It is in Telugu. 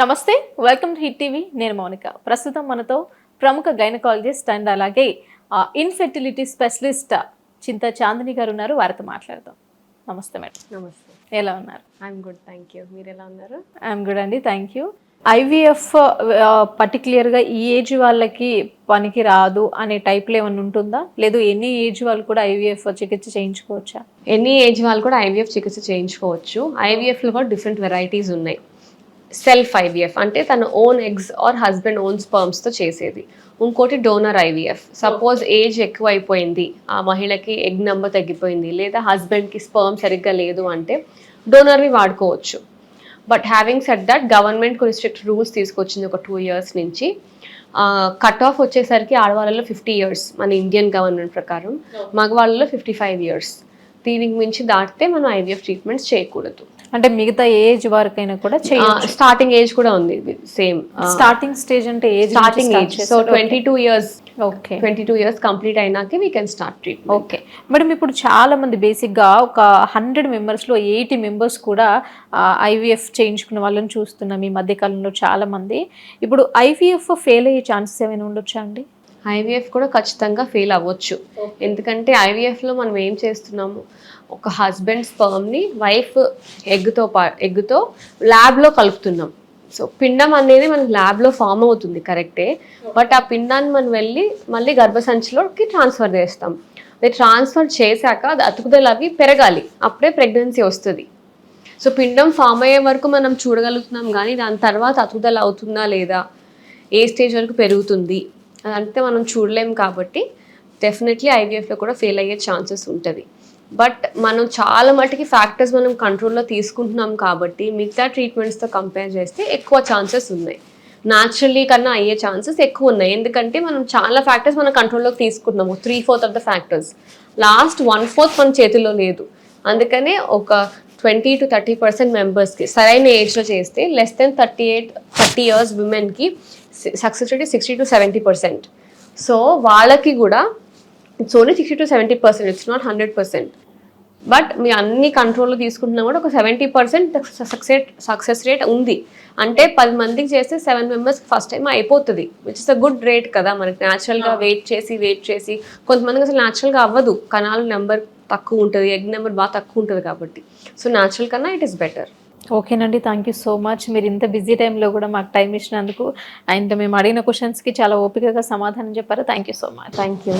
నమస్తే వెల్కమ్ టు హిట్ టీవీ. నేను మౌనిక. ప్రస్తుతం మనతో ప్రముఖ గైనకాలజిస్ట్ అండ్ అలాగే ఇన్ఫెర్టిలిటీ స్పెషలిస్ట్ చింత చాందిని గారు ఉన్నారు. వారితో మాట్లాడదాం. నమస్తే మేడం. నమస్తే. ఎలా ఉన్నారు? ఐఎమ్ గుడ్ థ్యాంక్ యూ మీరు ఎలా ఉన్నారు? ఐఎమ్ గుడ్ అండి థ్యాంక్ యూ ఐవీఎఫ్ పర్టికులర్గా ఈ ఏజ్ వాళ్ళకి పనికి రాదు అనే టైప్లో ఏమైనా ఉంటుందా? లేదు ఎన్ని ఏజ్ వాళ్ళు కూడా ఐవీఎఫ్ చికిత్స చేయించుకోవచ్చా? ఎనీ ఏజ్ వాళ్ళు కూడా ఐవీఎఫ్ చికిత్స చేయించుకోవచ్చు. ఐవీఎఫ్లో కూడా డిఫరెంట్ వెరైటీస్ ఉన్నాయి. సెల్ఫ్ ఐవీఎఫ్ అంటే తన own eggs or husband own స్పర్మ్స్తో చేసేది. ఇంకోటి డోనర్ ఐవీఎఫ్. సపోజ్ ఏజ్ ఎక్కువ అయిపోయింది ఆ మహిళకి ఎగ్ నెంబర్ తగ్గిపోయింది లేదా హస్బెండ్కి స్పర్మ్ సరిగ్గా లేదు అంటే డోనర్ని వాడుకోవచ్చు. But having set that government కొన్ని స్ట్రిక్ట్ రూల్స్ తీసుకొచ్చింది ఒక టూ ఇయర్స్ నుంచి. కట్ ఆఫ్ వచ్చేసరికి ఆడవాళ్ళలో ఫిఫ్టీ ఇయర్స్ మన ఇండియన్ గవర్నమెంట్ ప్రకారం. మగవాళ్ళలో ఫిఫ్టీ ఫైవ్ ఇయర్స్ దీనికి మించి దాటితే మనం ఐవీఎఫ్ ట్రీట్మెంట్స్ చేయకూడదు. అంటే మిగతా ఏజ్ వరకైనా కూడా స్టార్టింగ్ ఏజ్ కూడా ఉంది. సేమ్ స్టార్టింగ్ స్టేజ్ అంటే age starting age so twenty two years okay twenty two years complete అయినాక we can start treatment okay madam ఇప్పుడు చాలా మంది బేసిక్గా ఒక హండ్రెడ్ మెంబర్స్లో ఎయిటీ మెంబర్స్ కూడా ఐవీఎఫ్ చేయించుకున్న వాళ్ళని చూస్తున్నాం ఈ మధ్య కాలంలో చాలా మంది. ఇప్పుడు ఐవీఎఫ్ ఫెయిల్ అయ్యే ఛాన్సెస్ ఏమైనా ఉండొచ్చా అండి? ఐవీఎఫ్ కూడా ఖచ్చితంగా ఫెయిల్ అవ్వచ్చు. ఎందుకంటే ఐవీఎఫ్లో మనం ఏం చేస్తున్నాము? ఒక హస్బెండ్ స్పర్మ్ని వైఫ్ ఎగ్తో పా ఎగ్తో ల్యాబ్లో కలుపుతున్నాం. సో పిండం అనేది మనకి ల్యాబ్లో ఫామ్ అవుతుంది కరెక్టే. బట్ ఆ పిండాన్ని మనం వెళ్ళి మళ్ళీ గర్భసంచిలోకి ట్రాన్స్ఫర్ చేస్తాం. అది ట్రాన్స్ఫర్ చేశాక అది అతుకుదల అవి పెరగాలి. అప్పుడే ప్రెగ్నెన్సీ వస్తుంది. సో పిండం ఫామ్ అయ్యే వరకు మనం చూడగలుగుతున్నాం కానీ దాని తర్వాత అతుకుదల అవుతుందా లేదా? ఏ స్టేజ్ వరకు పెరుగుతుంది? అంటే మనం చూడలేం కాబట్టి డెఫినెట్లీ ఐవీఎఫ్లో కూడా ఫెయిల్ అయ్యే ఛాన్సెస్ ఉంటుంది. బట్ మనం చాలా మటుకి ఫ్యాక్టర్స్ మనం కంట్రోల్లో తీసుకుంటున్నాం కాబట్టి మిగతా ట్రీట్మెంట్స్తో కంపేర్ చేస్తే ఎక్కువ ఛాన్సెస్ ఉన్నాయి. న్యాచురల్లీ కన్నా అయ్యే ఛాన్సెస్ ఎక్కువ ఉన్నాయి. ఎందుకంటే మనం చాలా ఫ్యాక్టర్స్ మనం కంట్రోల్లోకి తీసుకుంటున్నాము. Three fourth of the factors last one fourth మన చేతిలో లేదు. అందుకనే ఒక ట్వంటీ టు థర్టీ పర్సెంట్ మెంబర్స్కి సరైన ఏజ్లో చేస్తే less than thirty eight thirty years విమెన్కి success rate sixty to seventy percent so వాళ్ళకి కూడా it's only sixty to seventy percent it's not hundred percent but మీ అన్ని కంట్రోల్లో తీసుకుంటున్నా కూడా ఒక seventy percent success success rate ఉంది. అంటే పది మందికి చేస్తే సెవెన్ మెంబర్స్కి ఫస్ట్ టైం అయిపోతుంది which is a good rate కదా మనకి. న్యాచురల్గా వెయిట్ చేసి వెయిట్ చేసి కొంతమందికి అసలు న్యాచురల్గా అవ్వదు. కణాల నెంబర్ తక్కువ ఉంటుంది ఎగ్ నెంబర్ బాగా తక్కువ ఉంటుంది కాబట్టి. సో న్యాచురల్ కన్నా ఇట్ ఇస్ బెటర్ ఓకేనండి థ్యాంక్ యూ సో మచ్ మీరు ఇంత బిజీ టైంలో కూడా మాకు టైం ఇచ్చినందుకు అండ్ మేము అడిగిన క్వశ్చన్స్కి చాలా ఓపికగా సమాధానం చెప్పారు. Thank you so much thank you